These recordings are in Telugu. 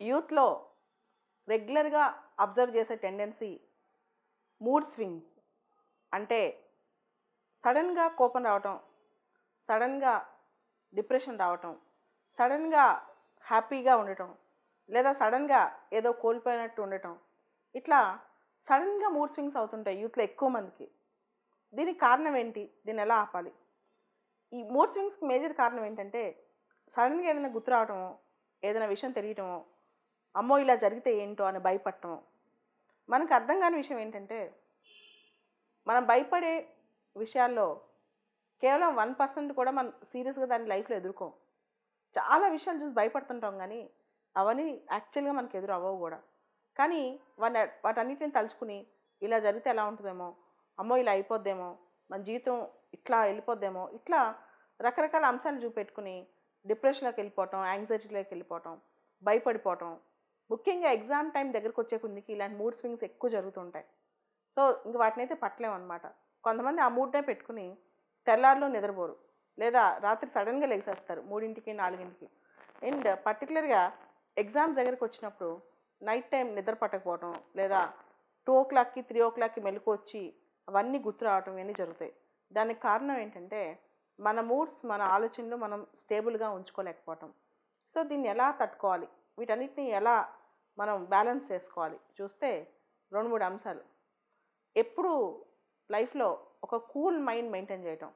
యూత్లో రెగ్యులర్గా అబ్జర్వ్ చేసే టెండెన్సీ మూడ్ స్వింగ్స్. అంటే సడన్గా కోపం రావటం సడన్గా డిప్రెషన్ రావటం సడన్గా హ్యాపీగా ఉండటం లేదా సడన్గా ఏదో కోల్పోయినట్టు ఉండటం. ఇట్లా సడన్గా మూడ్ స్వింగ్స్ అవుతుంటాయి యూత్లో ఎక్కువ మందికి. దీనికి కారణం ఏంటి? దీన్ని ఎలా ఆపాలి? ఈ మూడ్ స్వింగ్స్కి మేజర్ కారణం ఏంటంటే సడన్గా ఏదైనా గుర్తు రావటమో ఏదైనా విషయం తెలియటమో అమ్మో ఇలా జరిగితే ఏంటో అని భయపడటం. మనకు అర్థం కాని విషయం ఏంటంటే మనం భయపడే విషయాల్లో కేవలం వన్ పర్సెంట్ కూడా మనం సీరియస్గా దాని లైఫ్లో ఎదుర్కోం. చాలా విషయాలు చూసి భయపడుతుంటాం కానీ అవన్నీ యాక్చువల్గా మనకు ఎదురు అవ్వవు కూడా. కానీ వాటి వాటన్నిటిని తలుచుకుని ఇలా జరిగితే ఎలా ఉంటుందేమో అమ్మో ఇలా అయిపోద్దేమో మన జీవితం ఇట్లా వెళ్ళిపోద్దేమో ఇట్లా రకరకాల అంశాలు చూపెట్టుకుని డిప్రెషన్లోకి వెళ్ళిపోవటం యాంగ్జైటీలోకి వెళ్ళిపోవటం భయపడిపోవటం ముఖ్యంగా ఎగ్జామ్ టైం దగ్గరకు వచ్చే కొద్దికి ఇలాంటి మూడ్ స్వింగ్స్ ఎక్కువ జరుగుతుంటాయి. సో ఇంక వాటిని అయితే పట్టలేము అనమాట కొంతమంది ఆ మూడ్నే పెట్టుకుని తెల్లారిలో నిద్రపోరు. లేదా రాత్రి సడన్గా లెగిసేస్తారు మూడింటికి నాలుగింటికి. అండ్ పర్టికులర్గా ఎగ్జామ్స్ దగ్గరికి వచ్చినప్పుడు నైట్ టైం నిద్ర పట్టకపోవడం లేదా టూ ఓ క్లాక్కి త్రీ ఓ క్లాక్కి మెలకు వచ్చి అవన్నీ గుర్తు రావటం ఇవన్నీ జరుగుతాయి. దానికి కారణం ఏంటంటే మన మూడ్స్ మన ఆలోచనలు మనం స్టేబుల్గా ఉంచుకోలేకపోవటం. సో దీన్ని ఎలా తట్టుకోవాలి? వీటన్నిటిని ఎలా మనం బ్యాలెన్స్ చేసుకోవాలి. చూస్తే రెండు మూడు అంశాలు. ఎప్పుడు లైఫ్లో ఒక కూల్ మైండ్ మెయింటైన్ చేయటం.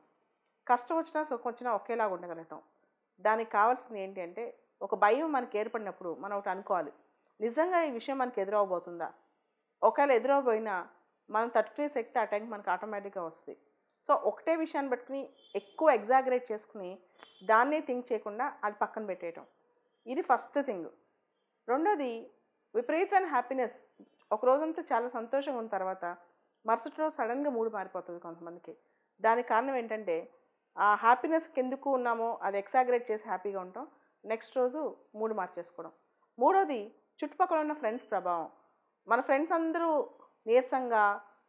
కష్టం వచ్చినా సుఖం వచ్చినా ఒకేలాగా ఉండగలగటం దానికి కావాల్సింది ఏంటి అంటే ఒక భయం మనకి ఏర్పడినప్పుడు మనం ఒకటి అనుకోవాలి. నిజంగా ఈ విషయం మనకి ఎదురవబోతుందా ఒకవేళ ఎదురవబోయినా మనం తట్టుకునే శక్తి ఆ టైంకి మనకు ఆటోమేటిక్గా వస్తుంది. సో ఒకటే విషయాన్ని పట్టుకుని ఎక్కువ ఎగ్జాగరేట్ చేసుకుని దాన్నే థింక్ చేయకుండా అది పక్కన పెట్టేయటం. ఇది ఫస్ట్ థింగ్. రెండోది విపరీతమైన హ్యాపీనెస్ ఒక రోజంతా చాలా సంతోషంగా ఉన్న తర్వాత మరుసటి రోజు సడన్గా మూడు మారిపోతుంది కొంతమందికి. దానికి కారణం ఏంటంటే ఆ హ్యాపీనెస్కి ఎందుకు ఉన్నామో అది ఎక్సాగ్రేట్ చేసి హ్యాపీగా ఉంటాం. నెక్స్ట్ రోజు మూడు మార్చేసుకోవడం. మూడోది చుట్టుపక్కల ఉన్న ఫ్రెండ్స్ ప్రభావం. మన ఫ్రెండ్స్ అందరూ నీరసంగా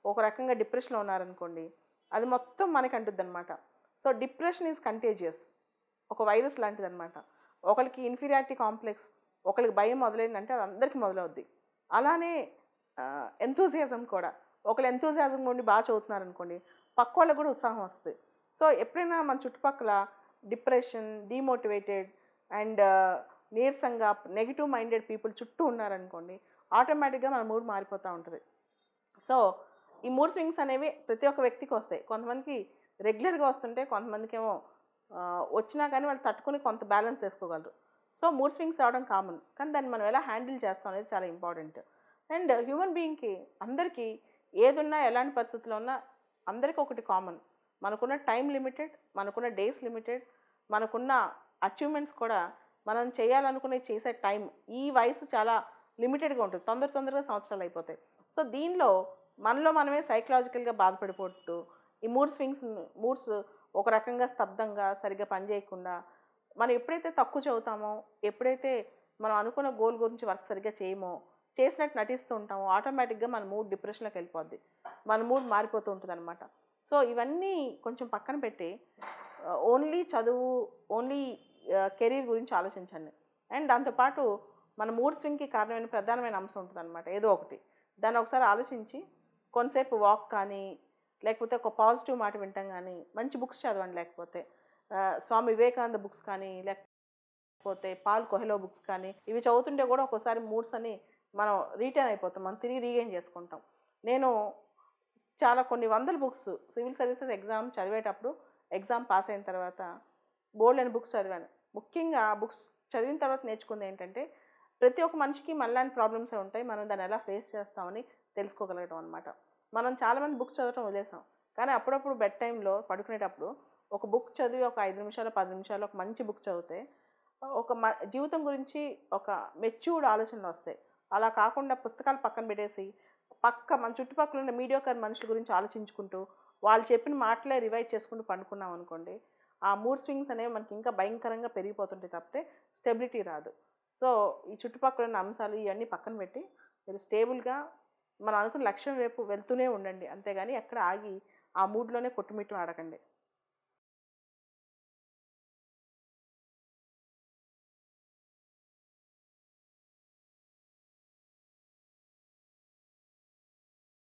ఒక రకంగా డిప్రెషన్లో ఉన్నారనుకోండి అది మొత్తం మనకి అంటుంది అనమాట సో డిప్రెషన్ ఈజ్ కంటేజియస్ ఒక వైరస్ లాంటిది అనమాట ఒకరికి ఇన్ఫీరియారిటీ కాంప్లెక్స్ ఒకరికి భయం మొదలైందంటే అది అందరికీ మొదలవుద్ది. అలానే ఎంతూజియాజం కూడా. ఒకరు ఎంతూజియాజం నుండి బాగా చదువుతున్నారు అనుకోండి పక్క వాళ్ళకి కూడా ఉత్సాహం వస్తుంది. సో ఎప్పుడైనా మన చుట్టుపక్కల డిప్రెషన్ డిమోటివేటెడ్ అండ్ నీరసంగా నెగిటివ్ మైండెడ్ పీపుల్ చుట్టూ ఉన్నారనుకోండి ఆటోమేటిక్గా మన మూడ్ మారిపోతూ ఉంటుంది. సో ఈ మూడ్ స్వింగ్స్ అనేవి ప్రతి ఒక్క వ్యక్తికి వస్తాయి. కొంతమందికి రెగ్యులర్గా వస్తుంటే కొంతమందికి ఏమో వచ్చినా కానీ వాళ్ళు తట్టుకుని కొంత బ్యాలెన్స్ చేసుకోగలరు సో మూడ్ స్వింగ్స్ రావడం కామన్ కానీ దాన్ని మనం ఎలా హ్యాండిల్ చేస్తాం అనేది చాలా ఇంపార్టెంట్ అండ్ హ్యూమన్ బీయింగ్కి అందరికీ ఏదున్నా ఎలాంటి పరిస్థితుల్లో ఉన్నా అందరికీ ఒకటి కామన్ మనకున్న టైం లిమిటెడ్ మనకున్న డేస్ లిమిటెడ్ మనకున్న అచీవ్మెంట్స్ కూడా మనం చేయాలనుకునే చేసే టైం ఈ వయసు చాలా లిమిటెడ్గా ఉంటుంది. తొందర తొందరగా సంవత్సరాలు అయిపోతాయి. సో దీనిలో మనలో మనమే సైకలాజికల్గా బాధపడిపోతూ ఈ మూడ్ స్వింగ్స్ మూడ్స్ ఒక రకంగా స్తబ్దంగా సరిగ్గా పనిచేయకుండా మనం ఎప్పుడైతే తక్కువ చదువుతామో ఎప్పుడైతే మనం అనుకున్న గోల్ గురించి వర్క్ సరిగ్గా చేయమో చేసినట్టు నటిస్తూ ఉంటామో ఆటోమేటిక్గా మన మూడ్ డిప్రెషన్లోకి వెళ్ళిపోద్ది. మన మూడ్ మారిపోతూ ఉంటుంది అనమాట సో ఇవన్నీ కొంచెం పక్కన పెట్టి ఓన్లీ చదువు ఓన్లీ కెరీర్ గురించి ఆలోచించండి. అండ్ దాంతోపాటు మన మూడ్ స్వింగ్కి కారణమైన ప్రధానమైన అంశం ఉంటుంది అనమాట ఏదో ఒకటి. దాన్ని ఒకసారి ఆలోచించి కొంతసేపు వాక్ కానీ లేకపోతే ఒక పాజిటివ్ మాట వింటాం కానీ మంచి బుక్స్ చదవండి లేకపోతే. స్వామి వివేకానంద బుక్స్ కానీ లేకపోతే పాల్ కొహెలో బుక్స్ కానీ ఇవి చదువుతుంటే కూడా ఒక్కోసారి మూడ్స్ అని మనం రీటర్న్ అయిపోతాం. మనం తిరిగి రీగైన్ చేసుకుంటాం. నేను చాలా కొన్ని వందల బుక్స్ సివిల్ సర్వీసెస్ ఎగ్జామ్ చదివేటప్పుడు ఎగ్జామ్ పాస్ అయిన తర్వాత బోల్డ్ అని బుక్స్ చదివాను. ముఖ్యంగా ఆ బుక్స్ చదివిన తర్వాత నేర్చుకుంది ఏంటంటే ప్రతి ఒక్క మనిషికి మనలాంటి ప్రాబ్లమ్స్ ఉంటాయి. మనం దాన్ని ఎలా ఫేస్ చేస్తామని తెలుసుకోగలగడం అనమాట మనం చాలామంది బుక్స్ చదవటం వదిలేసాం. కానీ అప్పుడప్పుడు బెడ్ టైంలో పడుకునేటప్పుడు ఒక బుక్ చదివి ఒక ఐదు నిమిషాలు పది నిమిషాలు ఒక మంచి బుక్ చదివితే ఒక మ జీవితం గురించి ఒక మెచ్యూర్డ్ ఆలోచనలు వస్తాయి. అలా కాకుండా పుస్తకాలు పక్కన పెట్టేసి పక్క మన చుట్టుపక్కల ఉన్న మీడియోకర్ మనుషుల గురించి ఆలోచించుకుంటూ వాళ్ళు చెప్పిన మాటలే రివైజ్ చేసుకుంటూ పండుకున్నాం అనుకోండి ఆ మూడ్ స్వింగ్స్ అనేవి మనకి ఇంకా భయంకరంగా పెరిగిపోతుంటాయి తప్పితే స్టెబిలిటీ రాదు. సో ఈ చుట్టుపక్కల ఉన్న అంశాలు ఇవన్నీ పక్కన పెట్టి మీరు స్టేబుల్గా మనం అనుకున్న లక్ష్యం వైపు వెళ్తూనే ఉండండి. అంతేగాని ఎక్కడ ఆగి ఆ మూడ్లోనే కొట్టుమిట్టు ఆడకండి.